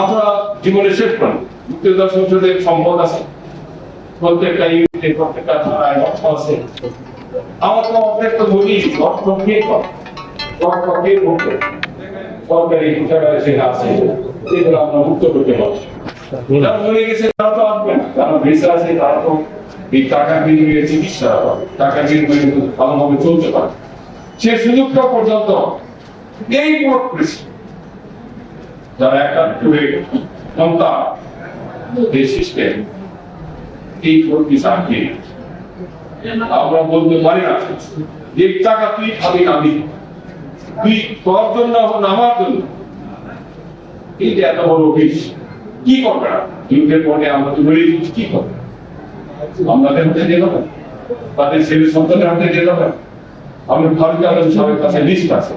আমরা জীবনে শেষ করেন মুক্তিযোদ্ধা সংসদের সম্পদ আছে। প্রত্যেকটা ইউনিটে, প্রত্যেকটা থানায় অর্থ আছে। আমার তো অর্ধেক বলি অর্থ কে অর্থ কে সরকারি সেটা আছে। আমরা মুক্ত করতে পারছি। যারা মরে গেছে, তারা তো আসবে না। যারা বেঁচে আছে, তারা তো এই টাকা বিনিময়ে চিকিৎসা টাকা বিনিময়ে ভালোভাবে চলতে পারে সে সুযোগটা পর্যন্ত এই প্রকৃতি যারা করে সন্তান এই সিস্টেম এই আমরা বলতে পারি না। যে টাকা তুই খাবি না তুই তোর জন্য আমার জন্য। এত বড় অফিস কি করবে যুদ্ধের পরে আমরা তো যাচ্ছি কি করবে? আমাদের হাতে দিয়ে দেবে। তাদের ছেলে সন্তানের হাতে দিয়ে দেবে। আলম সাহেবের কাছে লিস্ট আছে।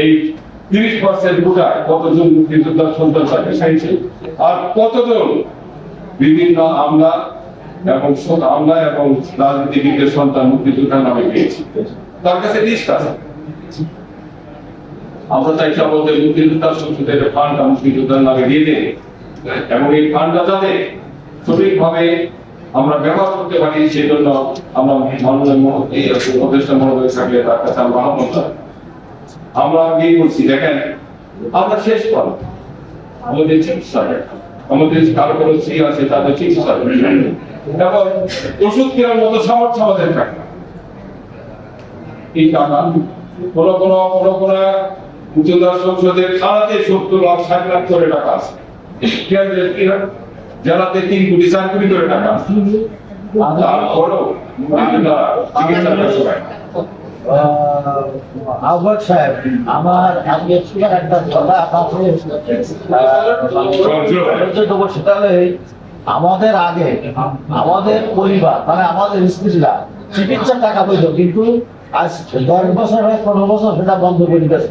এই তিরিশ পার্সেন্ট কোটায় কতজন মুক্তিযোদ্ধার সন্তান তাকে চাইছে? আর কতজন? বিভিন্ন আমলা এবং আমলা এবং রাজনীতিবিদদের সন্তান মুক্তিযোদ্ধার নামে পেয়েছি তার কাছে লিস্ট আছে। আমরা চাইছি আমাদের মুক্তিযোদ্ধার সংসদের ফান্ডটা মুক্তিযোদ্ধার নামে দিয়ে দেয়। এবং এই ফান্ডটা যাতে সঠিকভাবে আমরা ব্যবহার করতে পারি, সেজন্য আমরা মাননীয় উপদেষ্টা মহোদয় থাকলে তার কাছে আমরা আহ্বান। আমরা আগেই বলছি, দেখেন, আমরা শেষ করো আমাদের চিকিৎসা আমাদের কারও কোনো স্ত্রী আছে, তাদের চিকিৎসা এবং ওষুধ কেনার মতো সামর্থ্য আমাদের থাকে। এই টাকা, কোন কোন কোন কোন সংসদের সত্তর লাখ, ষাট লাখ করে টাকা আছে। জেলাতে তিন কোটি, চার কোটি করে টাকা আছে। চিকিৎসা। আহ্বায়ক সাহেব আমার আজকে ছোট একটা কথা দেবো সেটা আমাদের আগে আমাদের পরিবার মানে আমাদের স্ত্রীরা চিকিৎসার টাকা পেত কিন্তু আজ দশ বছর হয় পনেরো বছর সেটা বন্ধ করে দিয়েছে।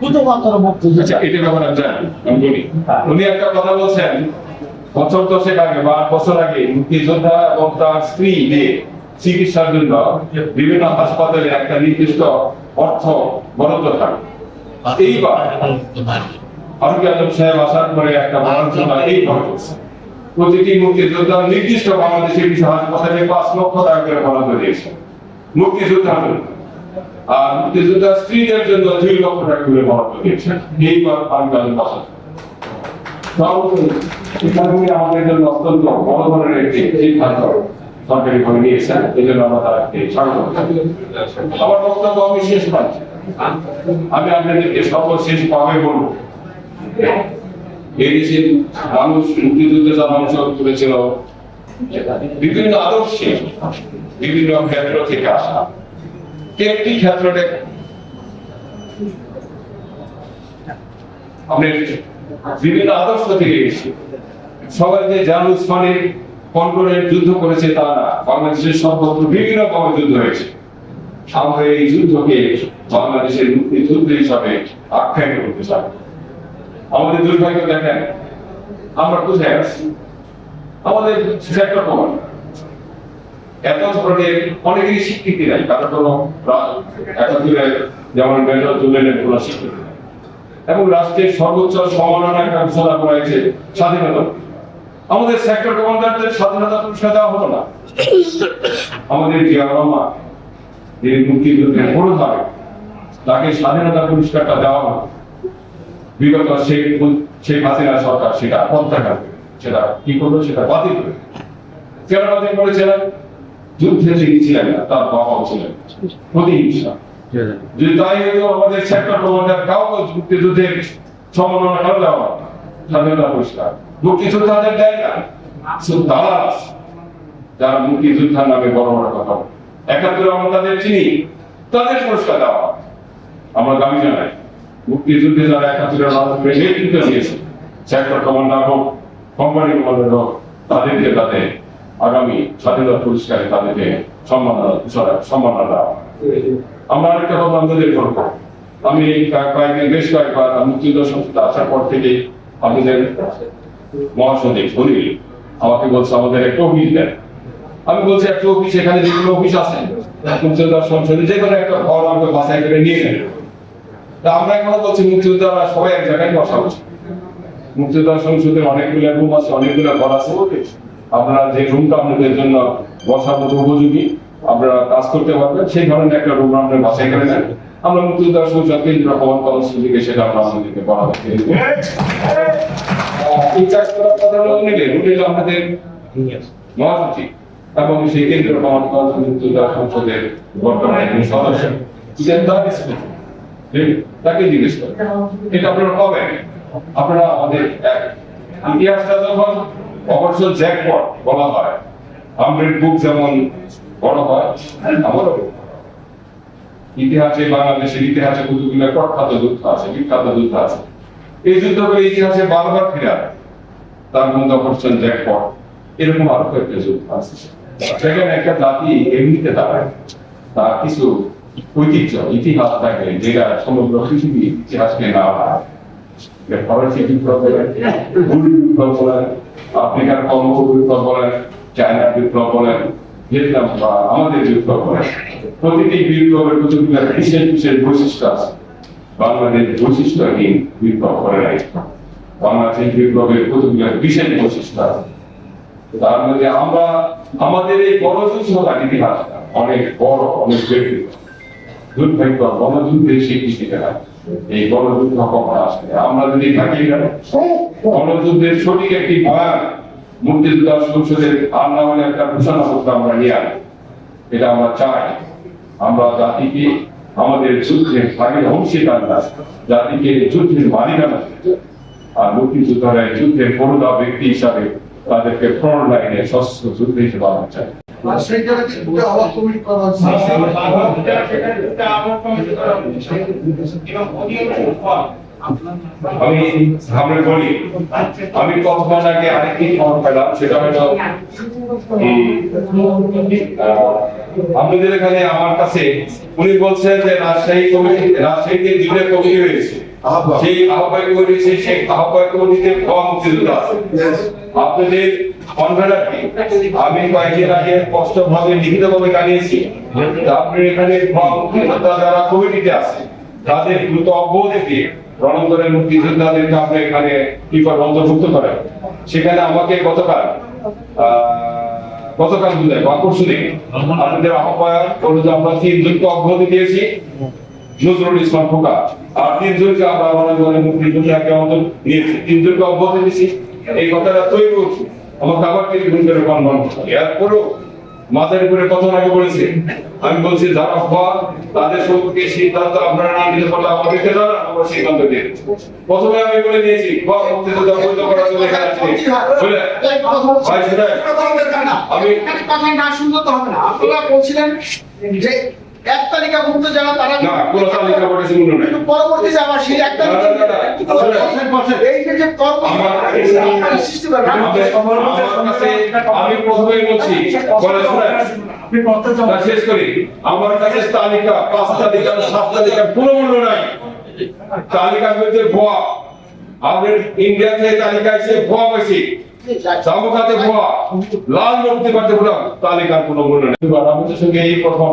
শুধুমাত্র মুক্তি আচ্ছা এটা ব্যাপারে বলি উনি একটা কথা বলছেন বছর দশেক আগে বা আট বছর আগে মুক্তিযোদ্ধা এবং তার স্ত্রী নিয়ে চিকিৎসার জন্য বিভিন্ন হাসপাতালে একটা নির্দিষ্ট অর্থ বরাদ্দ থাকে। এইবার ফারুক আজম সাহেব আসার পরে একটা বরাদ্দ প্রতিটি মুক্তিযোদ্ধা নির্দিষ্ট বাংলাদেশের কিছু হাসপাতালে পাঁচ লক্ষ টাকা করে বরাদ্দ দিয়েছে। মুক্তিযোদ্ধার জন্য। আর মুক্তিযোদ্ধার স্ত্রীদের জন্য দুই লক্ষ টাকা করে বরাদ্দ দিয়েছেন এইবার ফারুক আজম আসার। আমাদের জন্য অত্যন্ত বড় ধরনের একটি সিদ্ধান্ত। সরকারি ভাবে নিয়েছেন এই জন্য আমরা তাকে স্বাগত আমার বক্তব্য আমি শেষ পাচ্ছি। আমি আপনাদেরকে সর্বশেষ ভাবে বলব এই দেশের মানুষ মুক্তিযুদ্ধে যারা অংশগ্রহণ করেছিল বিভিন্ন আদর্শে বিভিন্ন ক্ষেত্র থেকে আসা একটি ক্ষেত্রে আপনার বিভিন্ন আদর্শ থেকে এসেছে সবাই যে জান উসমানের কন্ট্রোলের যুদ্ধ করেছে তা না বাংলাদেশের সর্বত্র বিভিন্ন ভাবে যুদ্ধ হয়েছে। আমরা এই যুদ্ধকে বাংলাদেশের মুক্তিযুদ্ধ হিসাবে আখ্যায়িত করতে চাই। আমাদের দুর্ভাগ্য দেখেন, আমরা কোথায় আছি? আমাদের সেক্টর কমান্ড এত ধরনের অনেকেরই স্বীকৃতি নাই, কারও কোনো রা- একাত্তরে যেমন মেজর জুলেনের কোনো স্বীকৃতি এবং রাষ্ট্রের সর্বোচ্চ একটা ঘোষণা করা হয়েছে, স্বাধীনতা। আমাদের সেক্টর কমান্ডারদের স্বাধীনতা পুরস্কার দেওয়া হলো না। আমাদের জিয়া রহমান যিনি মুক্তিযুদ্ধের পুরোধারে তাকে স্বাধীনতা পুরস্কারটা দেওয়া হলো। বিগত শেখ শেখ হাসিনা সরকার সেটা প্রত্যাখ্যান সেটা কি করল? সেটা বাতিল করে কেন বাতিল করেছিলেন? যুদ্ধে তিনি ছিলেন না তার বাবাও ছিলেন। প্রতিহিংসা। যদি তাই হতো আমাদের সেক্টর কমান্ডার কাউকে মুক্তিযুদ্ধের সম্মাননা কেন দেওয়া হয় না? পুরস্কার মুক্তিযোদ্ধাদের দেয় না শুধু আছে, যারা মুক্তিযোদ্ধার নামে বড় বড় কথা একাত্তরে আমরা তাদের চিনি তাদের পুরস্কার দেওয়া আমরা দাবি জানাই মুক্তিযুদ্ধে যারা একাত্তরের মাধ্যমে নেতৃত্ব দিয়েছে সেক্টর কমান্ডার হোক কোম্পানি কমান্ডার হোক তাদেরকে তাদের আগামী স্বাধীনতা পুরস্কারে তাদেরকে সম্মাননা সম্মাননা দেওয়া। আমরা আরেকটা কথা আপনাদের করব আমি কয়েকদিন বেশ কয়েকবার মুক্তিযুদ্ধ সংস্থা আসার পর থেকে আমাকে বলছে, আমাদের একটা অফিস দেন। আমি বলছি, একটা অফিস, এখানে যেগুলো অফিস আছে? মুক্তিযোদ্ধা সংসদে যে কোনো একটা ঘর আমাকে বাছাই করে নিয়ে নেন তা আমরা বলছি, মুক্তিযোদ্ধারা সবাই এক জায়গায় বসা উচিত। মুক্তিযোদ্ধা সংসদের অনেকগুলো রুম আছে, অনেকগুলো ঘর আছে। আপনারা যে রুমটা আপনাদের জন্য মতো উপযোগী, আপনারা কাজ করতে পারবেন। সেই ধরনের একটা রুম আমরা বাছাই করে নেন আমরা মুক্তিযোদ্ধা সংসদ কেন্দ্র ভবন কলেজ থেকে সেটা আমরা আপনাদেরকে বরাদ্দ করে এই কাজ করার কথা নিলে রুটে আমাদের মহাসচিব এবং সেই কেন্দ্রীয় ভবন কলেজ মুক্তিযোদ্ধা সংসদের বর্তমানে যিনি সদস্য ইদেন দা স্পিকার। তাকে জিজ্ঞেস এটা আমাদের অবশ্য বলা হয় আমরের বুক যেমন বড় হয়, আমারও ইতিহাসে বাংলাদেশের ইতিহাসে কতগুলো প্রখ্যাত যুদ্ধ আছে, বিখ্যাত যুদ্ধ আছে। এই যুদ্ধগুলো ইতিহাসে বারবার ফিরে। তার মধ্যে অপারেশন জ্যাকপট এরকম আরও কয়েকটা যুদ্ধ আছে। সেখানে একটা জাতি এমনিতে দাঁড়ায়। তার কিছু ঐতিহ্য, ইতিহাস থাকে যেটা সমগ্র পৃথিবী ইতিহাসকে না হয় ফরাসি বিপ্লব বিপ্লব বলেন, আফ্রিকার কঙ্গো বিপ্লব বলেন চায়নার বিপ্লব বলেন, ভিয়েতনাম বা আমাদের বিপ্লব বলেন। প্রতিটি বিপ্লবের কতগুলো বিশেষ বিশেষ বৈশিষ্ট্য আছে? বাংলাদেশ বৈশিষ্ট্যহীন বিপ্লব করে নাই। বাংলাদেশ বিপ্লবের বিশেষ বৈশিষ্ট্য আছে। তার মধ্যে আমরা, আমাদের এই অনেক বড়, অনেক দুর্ভাগ্য, গণযুদ্ধের স্বীকৃতি দেয় এই গণযুদ্ধ কখন আসবে? আমরা যদি থাকি না গণযুদ্ধের সঠিক একটি ভয়ান মুক্তিযোদ্ধা সংসদের হলে একটা ঘোষণাপত্র আমরা নিয়ে এটা আমরা চাই। আমরা জাতিকে আমাদের যুদ্ধের ভাগের অংশীদার না জাতিকে যুদ্ধের মালিকানা আর মুক্তিযোদ্ধারা যুদ্ধের করুণা ব্যক্তি হিসাবে তাদেরকে ফ্রন্ট লাইনে সশস্ত্র যুদ্ধ হিসেবে আনা চাই আর আমি সামনে বলি আমি কতক্ষণ আগে আরেকটি খবর পেলাম সেটা হলো আপনাদের এখানে আমার কাছে উনি বলছেন যে রাজশাহী কমিটি রাজশাহীতে দুইটা কমিটি সেই আহ্বায়ক কমিটি সেই আহ্বায়ক কমিটিতে কম মুক্তিযোদ্ধা আছে। আপনাদের কনভেনার কি? আমি কয়েকদিন আগে স্পষ্ট ভাবে লিখিত ভাবে জানিয়েছি আপনার এখানে কম মুক্তিযোদ্ধা যারা কমিটিতে আছে। তাদের দ্রুত অব্যাহতি দিয়ে রণঙ্গনের মুক্তিযোদ্ধাদেরকে আপনি এখানে কি করে। অন্তর্ভুক্ত করেন সেখানে আমাকে গতকাল গতকাল বা পরশু দিন আপনাদের আহ্বায়ক বলে যে আমরা তিনজনকে দিয়েছি। নজরুল ইসলাম আর তিনজনকে আমরা রণঙ্গনের মুক্তিযোদ্ধাকে অন্তর তিনজনকে দিয়েছি। এই কথাটা তৈরি করছি। আমাকে আবার করে এরপরও মাথার উপরে কত আগে বলেছে? আমি বলছি যারা হওয়া তাদের সম্পর্কে সিদ্ধান্ত আপনারা না নিতে পারলে আমাদেরকে জানান আমরা সিদ্ধান্ত দিয়ে প্রথমে আমি বলে দিয়েছি হওয়া মুক্তিযোদ্ধা বৈধ করার জন্য এখানে আসছে বুঝলেন? ভাই শুনেন, আমি কথা না শুনতে তো হবে না। আপনারা বলছিলেন যে এক তালিকা মুক্ত যারা তারা না কোনো তালিকা পরবর্তীতে আবার সেই এক না। এই যে যে কর্ম সৃষ্টি করে আমি প্রথমেই বলছি বলে শুনেন। শেষ করি। আমার কাছে তালিকা পাঁচ তালিকা সাত তালিকা কোনো মূল্য নাই। তালিকা হচ্ছে ভুয়া। আমাদের ইন্ডিয়া থেকে তালিকা এসে ভুয়া জামুকাতে ভুয়া। লাল মুক্তি করতে বললাম তালিকার কোনো মূল্য নেই সঙ্গে এই প্রথম